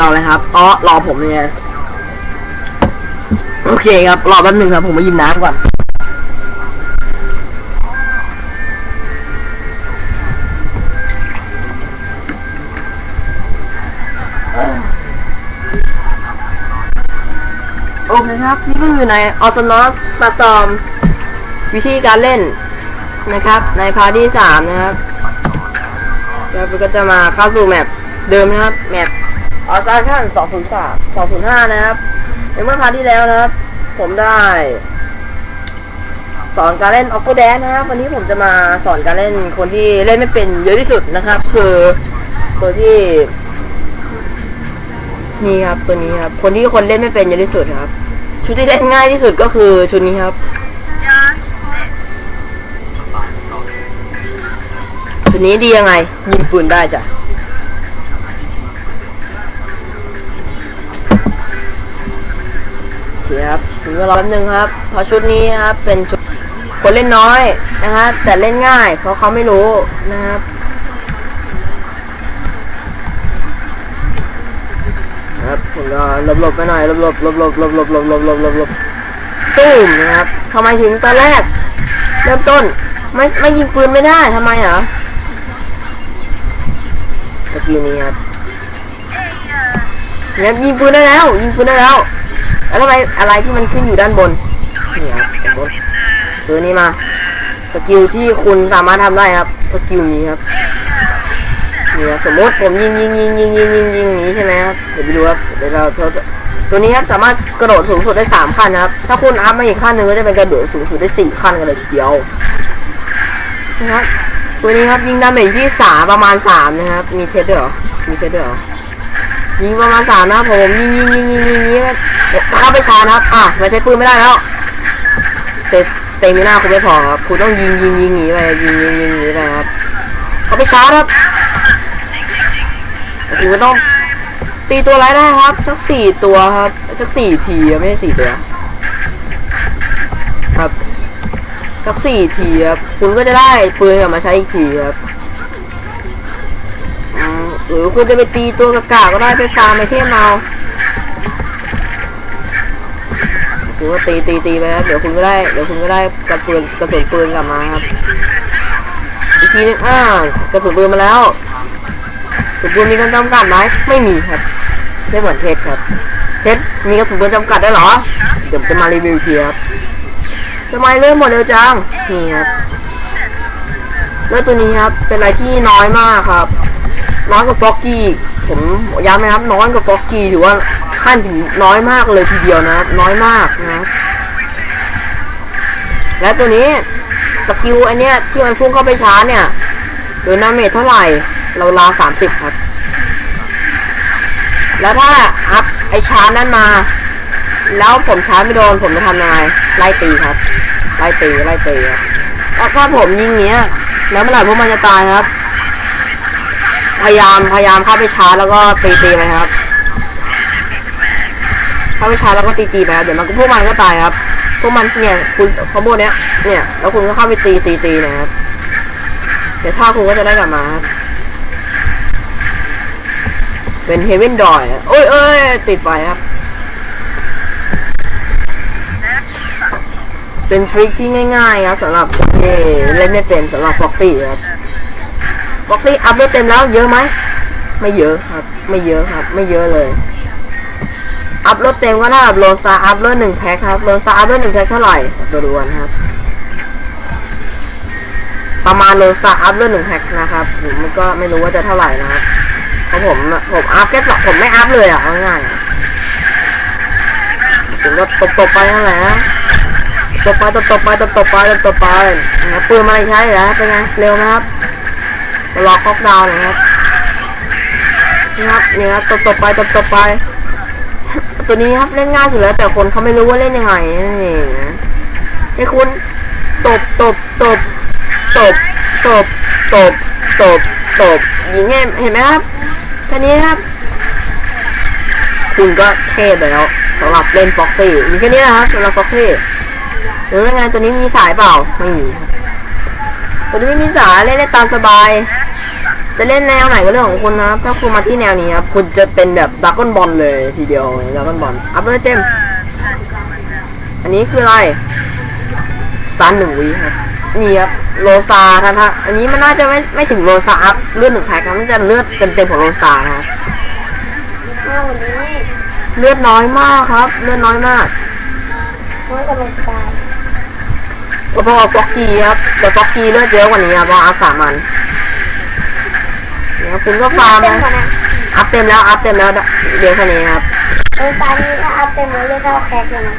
รอเลยครับอ๋อรอผมเนี่ยโอเคครับรอแป๊บหนึ่งครับ ผมมายิมน้ำก่อนโอเคครับ นี่ก็อยู่ในออสนอสปาซอม วิธีการเล่นนะครับ ในพาร์ทที่สามนะครับแล้วก็จะมาเข้าสู่แมปเดิมนะครับ แมป ออสชั่น203 205นะครับ ในเมื่อพาร์ทที่แล้วนะครับ ผมได้ สอนการเล่นออกโกแดนนะครับ วันนี้ผมจะมาสอนการเล่นคนที่เล่นไม่เป็นเยอะที่สุดนะครับ คือตัวที่นี่ครับตัวนี้ครับ คนที่คนเล่นไม่เป็นเยอะที่สุดครับ ชุดที่เล่นง่ายที่สุดก็คือชุดนี้ครับชุดนี้ดียังไงยิงปืนได้จ้ะโอ เคครับถึงเวลาแป๊บนึงครับ เพราะชุดนี้นะครับเป็นชุดคนเล่นน้อยนะฮะแต่เล่นง่าย เพราะเขาไม่รู้นะครับครับผมก็หลบหลบๆไปหน่อยหลบหลบหลบหลบหลบหลบหลบหลบหลบหลบหลบตุ้มนะครับทำไมถึงตอนแรก เริ่มต้น ไม่ไม่ยิงปืนไม่ได้ทำไมเหรอตะกี้นี้ครับ Hey, uh, งั้นยิงปืนได้แล้ว ยิงปืนได้แล้ว แล้วทำไมอะไรที่มันขึ้นอยู่ด้านบนนี่ครับด้านบนซื้อนี้มา สกิลที่คุณสามารถทำได้ครับ สกิลนี้ครับนี่ครับสมมติผมยิงยิงยิงยิงยิงยิงยิงอย่างนี้ใช่ไหมครับ เดี๋ยวไปดูครับเดี๋ยวเราทดตัวนี้ครับสามารถกระโดดสูงสุดได้สามขั้นนะครับ ถ้าคุณอัพมาอีกขั้นหนึ่งก็จะเป็นกระโดดสูงสุดได้สี่ขั้นกันเลยทีเดียวนะครับตัวนี้ครับยิงดาเมจที่สามประมาณสามนะครับ มีเทสด้วยหรอมีเทสด้วยหรอ ยิงประมาณสามนะผมยิงยิงยิงยิงยิงยิงเข้าไปชาร์จครับอะไม่ใช้ปืนไม่ได้แล้วเตสเตมิน่าคุณไม่พอครับคุณต้องยิงยิงยิงหนีไปยิงยิงยิงหนีไปครับเข้าไปชาร์จครับคุณก็ต้องตีตัวอะไรได้ครับสักสี่ตัวครับสักสี่ทีไม่ใช่สี่ตัวครับสักสี่ทีครับคุณก็จะได้ปืนกลับมาใช้อีกทีครับ รือคุณจะไปตีตัวกากาก็ได้ไปฟาร์มไอเทมเอาคุณก็ตีตีตีไปครับเดี๋ยวคุณก็ได้เดี๋ยวคุณก็ได้กระปืนกระสุนปืนกลับมาครับอีกทีนึงอ่ากระสุนปืนมาแล้วกระสุนปืนมีการจำกัดไหมไม่มีครับไม่เหมือนเทสครับเทสมีกระสุนปืนจำกัดได้หรอเดี๋ยวจะมารีวิวทีครับทำไมเริ่มหมดเร็วจังนี่ครับแล้วตัวนี้ครับเป็นอะไรที่น้อยมากครับ น้อยกว่าฟอกกี้ผมย้ำนะครับน้อยกว่าฟอกกี้ถือว่าขั้นถึงน้อยมากเลยทีเดียวนะครับน้อยมากนะและตัวนี้สกิลอันเนี้ยที่มันพุ่งเข้าไปช้าเนี่ยโดยนาเมจเท่าไหร่เราลาสามสิบครับ แล้วถ้าอัพไอช้านั้นมา แล้วผมช้าไม่โดนผมจะทำยังไงไล่ตีครับไล่ตีไล่ตีครับแล้วถ้าผมยิงเงี้ย แล้วเมื่อไหร่พวกมันจะตายครับ ยายามพยายามเข้าไปชาร์จแล้วก็ตีตีไปครับ เข้าไปชาร์จแล้วก็ตีตีไปครับเดี๋ยวมันก็พวกมันก็ตายครับ พวกมันเนี่ยคุณคอมโบเนี้ยเนี่ยแล้วคุณก็เข้าไปตีตีตีนะครับ เดี๋ยวท่าคุณก็จะได้กลับมาครับเป็นเฮเวนดอยโอ้ยเอ้ยติดไฟครับเป็นทริคที่ง่ายๆครับสำหรับคนที่เล่นไม่เป็นสำหรับฟ็อกซี่ครับ บ็อกซี่อัพเลือดเต็มแล้วเยอะไหมไม่เยอะครับ ไม่เยอะครับ ไม่เยอะเลย อัพเลือดเต็มก็เท่ากับโลซาอัพเลือดหนึ่งแพ็คครับโลซาอัพเลือดหนึ่งแพ็คเท่าไหร่ตัวดูกันครับ ประมาณโลซาอัพเลือดหนึ่งแพ็คนะครับผมก็ไม่รู้ว่าจะเท่าไหร่นะครับเพราะผมผมอัพแค่สองผมไม่อัพเลยอะเอาง่ายๆผมก็ตบตบไปนั่นแหละตบไปตบตบไปตบตบไปตบตบไปนะปืนมาอะไรใช้เหรอเป็นไงเร็วไหมครับ รอคอกดาวน์นะครับนี่ครับนี่ครับตบตบไปตบตบไป ตัวนี้ครับเล่นง่ายสุดแล้ว แต่คนเขาไม่รู้ว่าเล่นยังไงนั่นเองนะให้คุณตบตบตบตบตบตบตบตบยิงเห็นเห็นไหมครับแค่นี้ครับ คุณก็เท่ไปแล้วสำหรับเล่นฟ็อกซี่มีแค่นี้นะครับสำหรับฟ็อกซี่หรือว่าไงตัวนี้มีสายเปล่าไม่มีตัวนี้ไม่มีสายเล่นได้ตามสบาย จะเล่นแนวไหนก็เรื่องของคุณนะครับ ถ้าคุณมาที่แนวนี้ครับ คุณจะเป็นแบบดักก้อนบอลเลยทีเดียวดักก้อนบอลอัพเลยเต็ม อันนี้คืออะไรสตันหนึ่งวิครับ นี่ครับโลซาครับฮะอันนี้มันน่าจะไม่ไม่ถึงโลซาอัพเลือดหนึ่งแพ็คครับมันจะเลือดเต็มเต็มๆของโลซานะครับมากกว่านี้เลือดน้อยมากครับ เลือดน้อยมากน้อยกว่าลงตายพอๆกับฟอกกี้ครับแต่ฟอกกี้เลือดเยอะกว่านี้ครับเพราะอัพสามันเนี่ย ครับคุณก็ฟาร์มเต็มนะกว่านั้นอัพเต็มแล้ว อัพเต็มแล้วเดี๋ยวแค่นี้ครับลงตายนี่ถ้าอัพเต็มเลยเรียกว่าแคกเลยนะ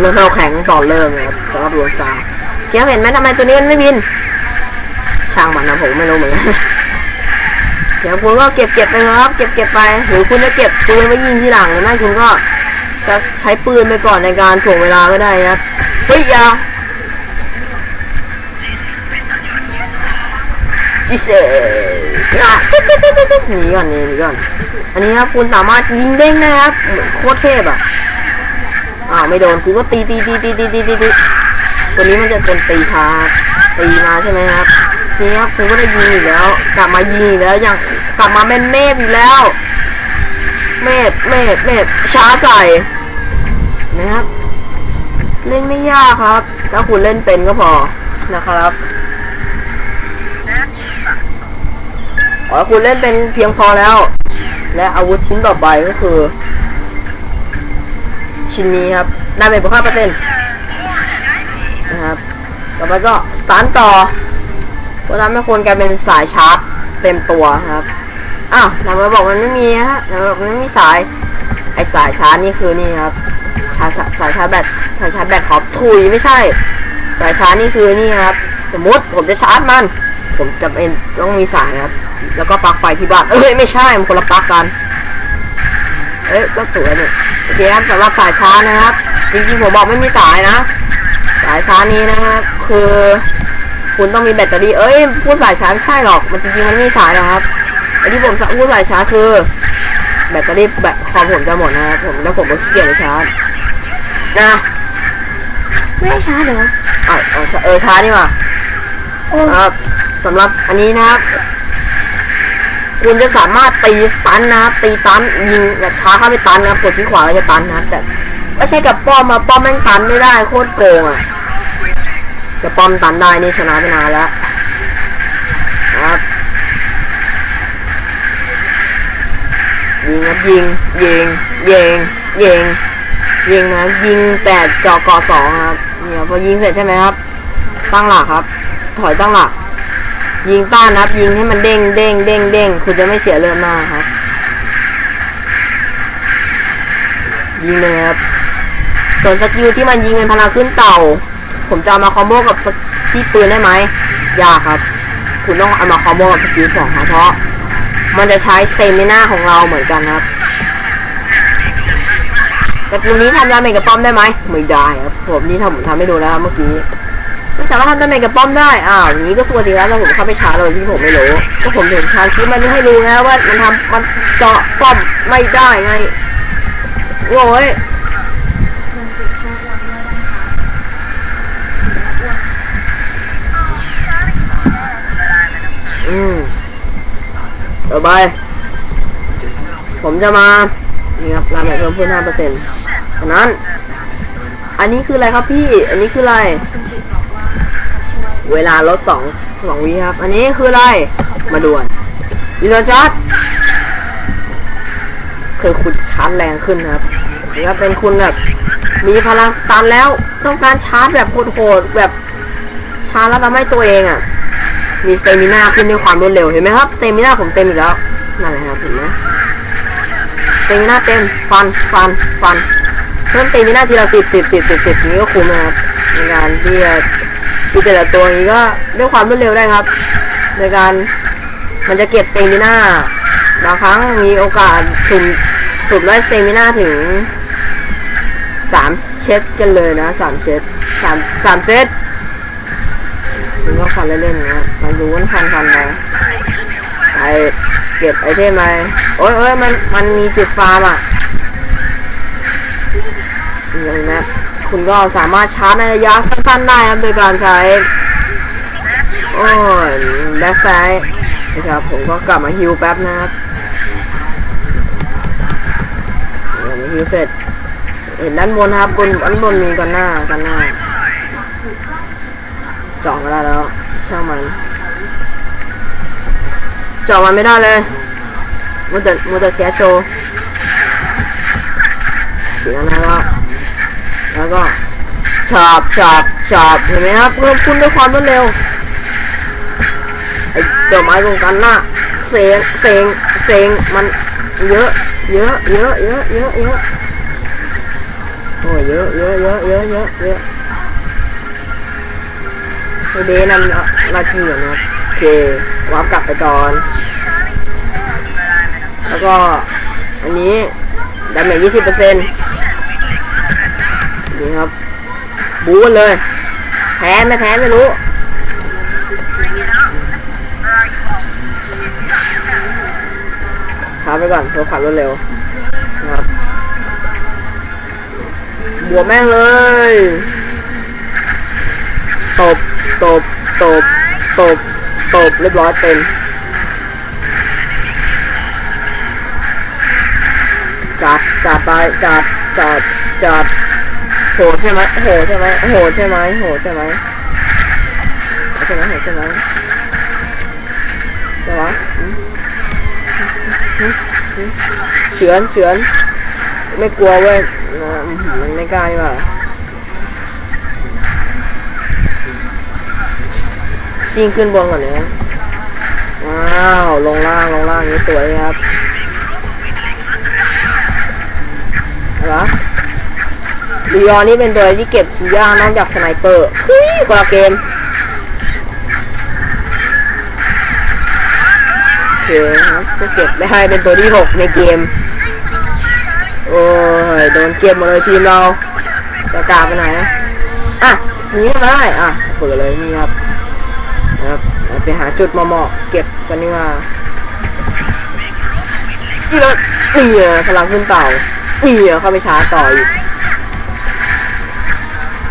เริ่มเราแข็งต่อเริ่มเลยครับสำหรับโรซาเคียวเห็นไหมทำไมตัวนี้มันไม่บิน ช่างมันนะผมไม่รู้เหมือนกันเดี๋ยวคุณก็เก็บเก็บไปครับ เก็บเก็บไปหรือคุณจะเก็บปืนไว้ยิงทีหลังหรือไม่คุณก็จะใช้ปืนไปก่อนในการถ่วงเวลาก็ได้นะครับเฮ้ยอยา จิเซ่หนี่ก่อนหนี่ก่อน อันนี้ครับคุณสามารถยิงเด้งนะครับโคตรเทพอะอ้าวไม่โดนคุณก็ตีตีตีตีตีตีตีตัวนี้มันจะเป็นตีชาตีมาใช่ไหมครับนี่ครับคุณก็ได้ยิงอีกแล้ว กลับมายิงอีกแล้วยังกลับมาเป็นเมฟอีกแล้ว เมฟเมฟเมฟช้าใส่นะครับ เล่นไม่ยากครับ ถ้าคุณเล่นเป็นก็พอนะครับ อ๋อคุณเล่นเป็นเพียงพอแล้ว และอาวุธชิ้นต่อไปก็คือ ชิ้นนี้ครับได้ไปบวกห้าเปอร์เซ็นต์นะครับต่อไปก็สตาร์ทต่อก็ทำให้คนกลายเป็นสายชาร์จเต็มตัวครับอ้าวทำไมบอกมันไม่มีฮะทำไมบอกมันไม่มีสายไอสายชาร์จนี่คือนี่ครับชาร์จสายชาร์จแบตสายชาร์จแบตขอบถุยไม่ใช่ สายชาร์จนี่คือนี่ครับ สมมติผมจะชาร์จมัน ผมจะเป็นต้องมีสายครับ แล้วก็ปลั๊กไฟที่บ้าน เอ้ยไม่ใช่ มันคนละปลั๊กกัน เอ้ยก็สวยเนี่ยโอเคครับสำหรับสายชาร์จนะครับ จริงๆผมบอกไม่มีสายนะ สายชาร์จนี้นะครับคือ คุณต้องมีแบตเตอรี่ เอ้ยพูดสายชาร์จไม่ใช่หรอก มันจริงๆมันไม่มีสายนะครับอันที่ผมพูดสายชาร์จคือ แบตเตอรี่แบตคอมผมจะหมดนะครับผมแล้วผมก็ขี้เกียจไปชาร์จนะไม่ได้ช้าเหรออะเอาเออชาร์จนี่มาโอ้ครับสำหรับอันนี้นะครับ คุณจะสามารถตีสตันนะครับตีตันยิงแบบช้าเข้าไปตันนะครับกดที่ขวาแล้วจะตันนะครับแต่ไม่ใช่กับป้อมมาป้อมแม่งตันไม่ได้โคตรโกงอะแต่ป้อมตันได้นี่ชนะไปนานแล้วนะครับยิงครับยิงยิงยิงยิงยิงนะยิงแต่จอกอสองครับเนี่ยพอยิงเสร็จใช่ไหมครับ ตั้งหลักครับ ถอยตั้งหลัก ยิงต้านครับ ยิงให้มันเด้งเด้งเด้งเด้งคุณจะไม่เสียเลือดมากครับ ยิงเลยครับส่วนสกิลที่มันยิงเป็นพลังขึ้นเต่า ผมจะเอามาคอมโบกับสกที่ปืนได้ไหมยากครับ คุณต้องเอามาคอมโบกับสกิลสองครับเพราะมันจะใช้สเตมิน่าของเราเหมือนกันครับสกิลนี้ทำดาเมกับป้อมได้ไหมไม่ได้ครับผมนี่ทำผมทำให้ดูแล้วเมื่อกี้ สามารถทำดาเมจกับป้อมได้ อ้าวอย่างนี้ก็สวยดีแล้วถ้าผมเข้าไปช้าร์จโดยที่ผมไม่รู้ ก็ผมถึงชาร์จคลิปมันให้รู้นะว่ามันทำมันเจาะป้อมไม่ได้ไงโว้ยอืมต่อไป ผมจะมา นี่ครับราเมจเพิ่มเพิ่มห้าเปอร์เซ็นต์นั้น อันนี้คืออะไรครับพี่ อันนี้คืออะไร เวลาลดสองสองวิครับ อันนี้คืออะไร มาด่วนวิดีโอชาร์จคือคุณชาร์จแรงขึ้นครับนี่ครับเป็นคุณแบบ มีพลังสตันแล้ว ต้องการชาร์จแบบโหดๆแบบชาร์จแล้วทำให้ตัวเองอะ มีสเตมิน่าขึ้นด้วยความรวดเร็วเห็นไหมครับสเตมิน่าผมเต็มอีกแล้วนั่นแหละครับเห็นไหมสเตมิน่าเต็มฟันฟันฟันเพิ่มสเตมีหน้าทีละสิบสิบสิบสิบสิบนี้ก็คุ้มนะครับในการที่จะ ที่แต่ละตัวนี้ก็ด้วยความรวดเร็วได้ครับ ในการมันจะเก็บเซมิน่าบางครั้งมีโอกาสสุ่มสุ่มได้เซมิน่าถึงสามเซตกันเลยนะสามเซตสามสามเซตถึงก็ฟันเล่นๆนะมันรู้ว่าฟันฟันไปไปเก็บไอเทมไปโอ้ยโอ้ยมันมันมีจุดฟาร์มอะย่างนี้นะ คุณก็สามารถชาร์จในระยะสั้นๆได้ครับโดยการใช้โอ้ยแบ็คไซด์นะครับผมก็กลับมาฮิวแป๊บนะครับเดี๋ยวมาฮิวเสร็จเห็นด้านบนครับบนด้านบนมีกันหน้ากันหน้าเจาะมาได้แล้วช่างมันเจาะมันไม่ได้เลยมัวแต่มัวแต่แคสโชว์เสียงนะครับ แล้วก็ฉาบฉาบฉาบเห็นไหมครับเพิ่มคุณด้วยความรวดเร็วไอ้เจ้าไม้ตรงกันหน้าเสียงเสียงเสียงมันเยอะเยอะเยอะเยอะเยอะเยอะโอ้ยเยอะเยอะเยอะเยอะเยอะเยอะเดนำหน้าที่นะครับโอเควาร์ปกลับไปก่อน แล้วก็ อันนี้ดาเมจยี่สิบเปอร์เซ็นต์ ครับบูกันเลย แพ้ไม่แพ้ไม่รู้ช้าไปก่อนเพื่อขับรถเร็วนะครับบวกแม่งเลยตบตบตบตบตบเรียบร้อยเต็มจัดจัดไปจัดจัดจัด โหใช่ไหมโหใช่ไหมโหใช่ไหมโหใช่ไหมโหใช่ไหมโหใช่ไหมใช่ไหมอืมอืมอืมเฉือนเฉือนไม่กลัวเว้ยนะมันไม่กล้าว่าชิงขึ้นบนก่อนเนี่ยว้าว ลงล่างลงล่างนี่สวยครับอะไร วะลีออนนี่เป็นตัวที่เก็บคีย์ยากนอกจากสไนเปอร์เฮ้ยคนละเกมเคครับเก็บได้เป็นตัวที่หกในเกม โอ้ยโดนเก็บหมดเลยทีมเราจะกลับไปไหนอะนีมาได้อะเปิดเลยนี่ครับนะครับไปหาจุดเหมาะเก็บกันนี่มานี่เลยนี่อะพลังขึ้นเต่าเนี่อะเข้าไปชาร์จต่ออีก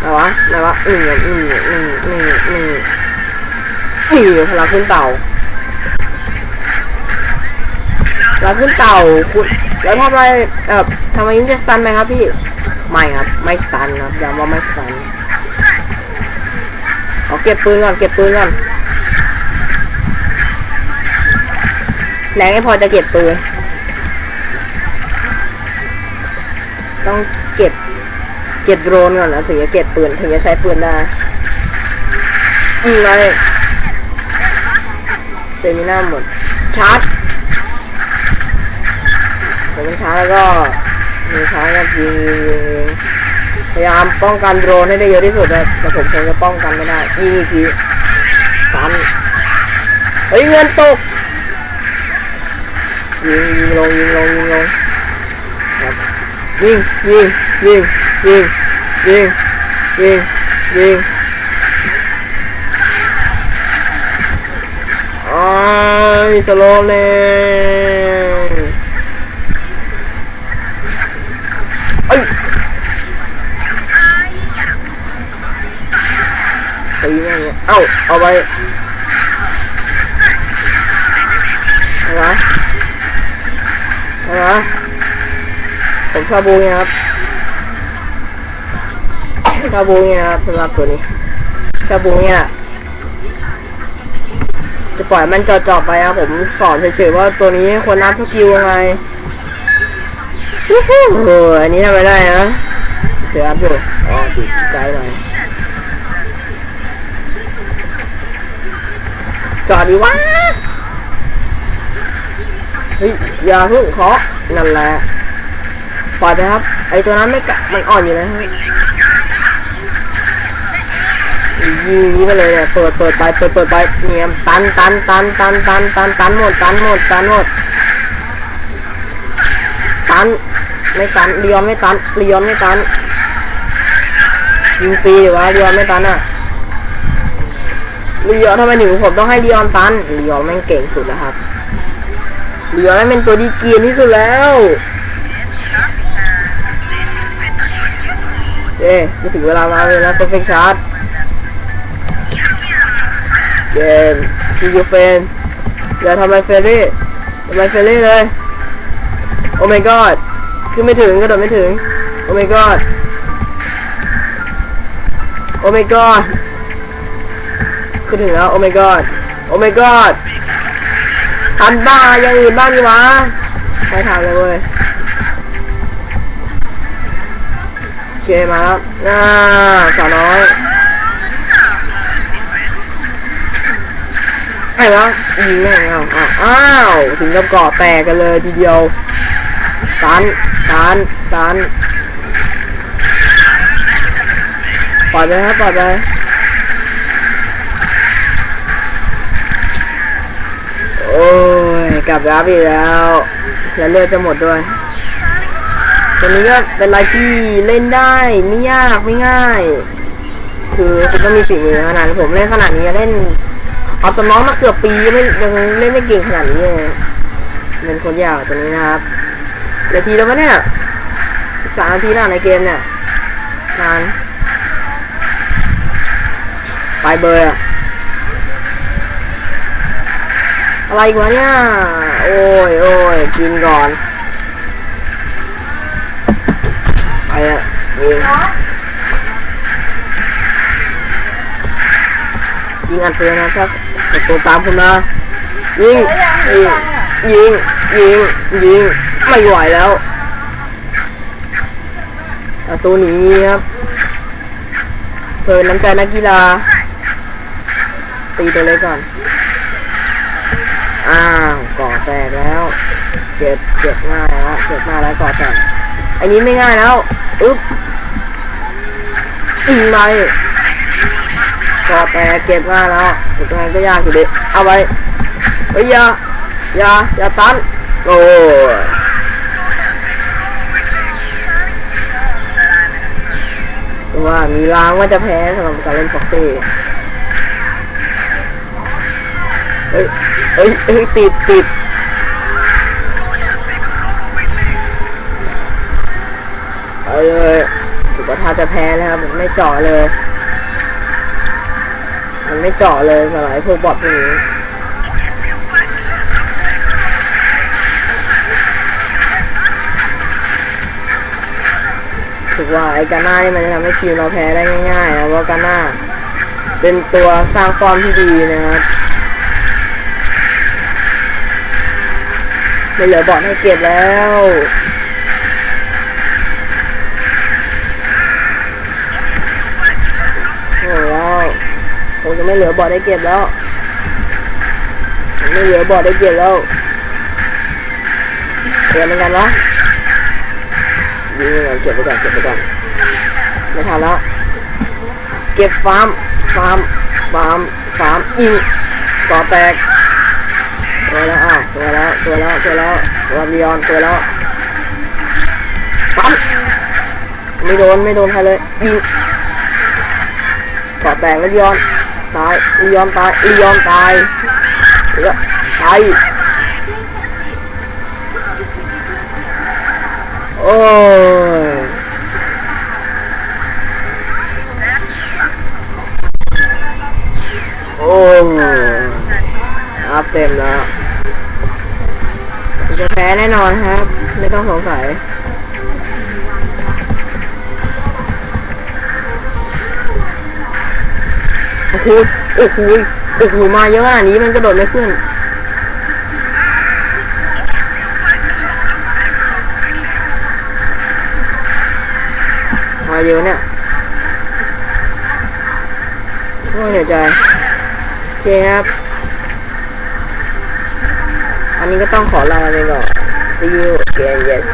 ไหนวะไหนวะนี่อะนี่อะนี่นี่นี่นี่อะพลังขึ้นเต่าพลังขึ้นเต่าคุณแล้วทำอะไรเอ่อทำไมยิ่งจะสตันไหมครับพี่ ไม่ครับ ไม่สตันครับย้ำว่าไม่สตันเอาเก็บปืนก่อน เก็บปืนก่อนแรงไม่พอจะเก็บปืนต้อง เก็บโดรนก่อนนะถึงจะเก็บปืนถึงจะใช้ปืนได้ยิงเลยเซมิน่าหมด ชาร์จผมเป็นช้าแล้วก็มีชาก็ยิงยิงยิงยิงพยายามป้องกันโดรนให้ได้เยอะที่สุดนะแต่ผมคงจะป้องกันไม่ได้ยิงอีกทีตันเฮ้ยเงินตกยิงยิงลงยิงลงยิงลงครับยิงยิงยิง ยิงยิงยิงยิงอ้ยสโลเลยเอ้ยตีแม่งเลยเอ้าเอาไปอะไรอะไรผมชอบบูเนี่ยครับ ชอบบูเนี่ยครับสำหรับตัวนี้ชอบบูเนี่ยจะปล่อยมันจอดๆไปครับผมสอนเฉยๆว่าตัวนี้ควรนับสกิลยังไงโอ้โหอันนี้ทำไม่ได้นะเดี๋ยวอัพอยู่อ๋อติดใจหน่อยจอดดีวะเฮ้ยอย่าเพิ่งเคาะนั่นแหละปล่อยไปครับ ไอตัวนั้นไม่กะมันอ่อนอยู่เลยเฮ้ย ยิงนี้ไปเลยเนี่ยเปิดเปิดไปเปิดเปิดไปเนี่ยตันตันตันตันตันตันตันหมดตันหมดตันหมดตันไม่ตันเรียนไม่ตันเรียนไม่ตันยิงฟรีดีวะเรียนไม่ตันอะเรียนทำไมหนึ่งผมต้องให้เรียนตันเรียนแม่งเก่งสุดแล้วครับเรียนแม่งเป็นตัวดีเกียนที่สุดแล้วเอ๊ะจะถึงเวลามาเลยนะตัวเฟกชาร์จ เกมคิวเฟนอย่าทำไรเฟรรี่ทำไรเฟรรี่เลยโอ้ my god ขึ้นไม่ถึงกระโดดไม่ถึงโอ้ my god โอ้ my god ขึ้นถึงแล้วโอ้ my god โอ้ my god ทำบ้าอย่างอื่นบ้างดีวะไม่ทำเลยเว้ยโอเคมาแล้วน่าสาวน้อย ไอ้วะยิงแม่งเอาอ้าวอ้าวถึงกับเกาะแตกกันเลยทีเดียวตันตันตันปล่อยไปครับปล่อยไปโอ้ยกลับรับอีกแล้วแล้วเลือดจะหมดด้วยตัวนี้ก็เป็นอะไรที่เล่นได้ไม่ยากไม่ง่าย คือคุณต้องมีฝีมือขนาดผมเล่นขนาดนี้เล่น เอาตัวน้องมาเกือบปียังไม่ยังเล่นไม่เก่งขนาดนี้เลยเป็นคนยากตัวนี้นะครับนาทีแล้วมั้เนี่ยสามนาทีแล้วในเกมเนี่ยนานไปเบอร์อะอะไรกวะเนี่ยโอ้ยโอ้ยกินก่อนไปอะยิงยิงอัดเตือนนะถ้าศั ตรูตามคุณมายิงยิงยิงยิงยิงไม่ไหวแล้วประตูหนีครับเพิ่นน้ำใจนักกีฬา ตีตัวเล็กก่อน อ้าวก่อแตกแล้ว เจ็บเจ็บง่ายแล้วเจ็บมากแล้วก่อแตกอันนี้ไม่ง่ายแล้ว อึ๊บอิงไป ก่อแตกเก็บง่ายแล้วแต่ตัวนั้นก็ยากอยู่ดิเอาไปเฮ้ยอย่าอย่าอย่าตันโอ้ว่ามีล้างว่าจะแพ้สำหรับการเล่นฟ็อกซี่เฮ้ยเฮ้ยเฮ้ยติดติดเอาเลยสุขภาพจะแพ้แล้วครับมันไม่เจาะเลย มันไม่เจาะเลยสำหรับไอ้พวกบอทพวกนี้ถือว่าไอ้กาน่านี่มันจะทำให้ทีมเราแพ้ได้ง่ายๆนะเพราะกาน่าเป็นตัวสร้างฟอร์มที่ดีนะครับไม่เหลือบอดให้เก็บแล้ว ผมจะไม่เหลือบอดให้เก็บแล้วผมไม่เหลือบอดให้เก็บแล้วเก็บเหมือนกันวะยิงไปก่อนเก็บไปก่อนเก็บไปก่อนไม่ทันแล้วเก็บฟาร์มฟาร์มฟาร์มฟาร์มยิงก่อแตกตัวแล้วอะตัวแล้วตัวแล้วตัวแล้วตัวลีออนตัวแล้วปั๊มไม่โดนไม่โดนใครเลยยิงกอแตกแล้วลีออน ตายลีออนตายลีออนตายเหลือตายโอ้ยโอ้ยอัพเต็มแล้วจะแพ้แน่นอนครับ ไม่ต้องสงสัย โอ้โหโอ้โหโอ้โหมาเยอะขนาดนี้มันกระโดดไม่ขึ้นมาเยอะเนี่ยโอ้ยเหนื่อยใจโอเคครับ อันนี้ก็ต้องขอลาไปก่อน see you again yes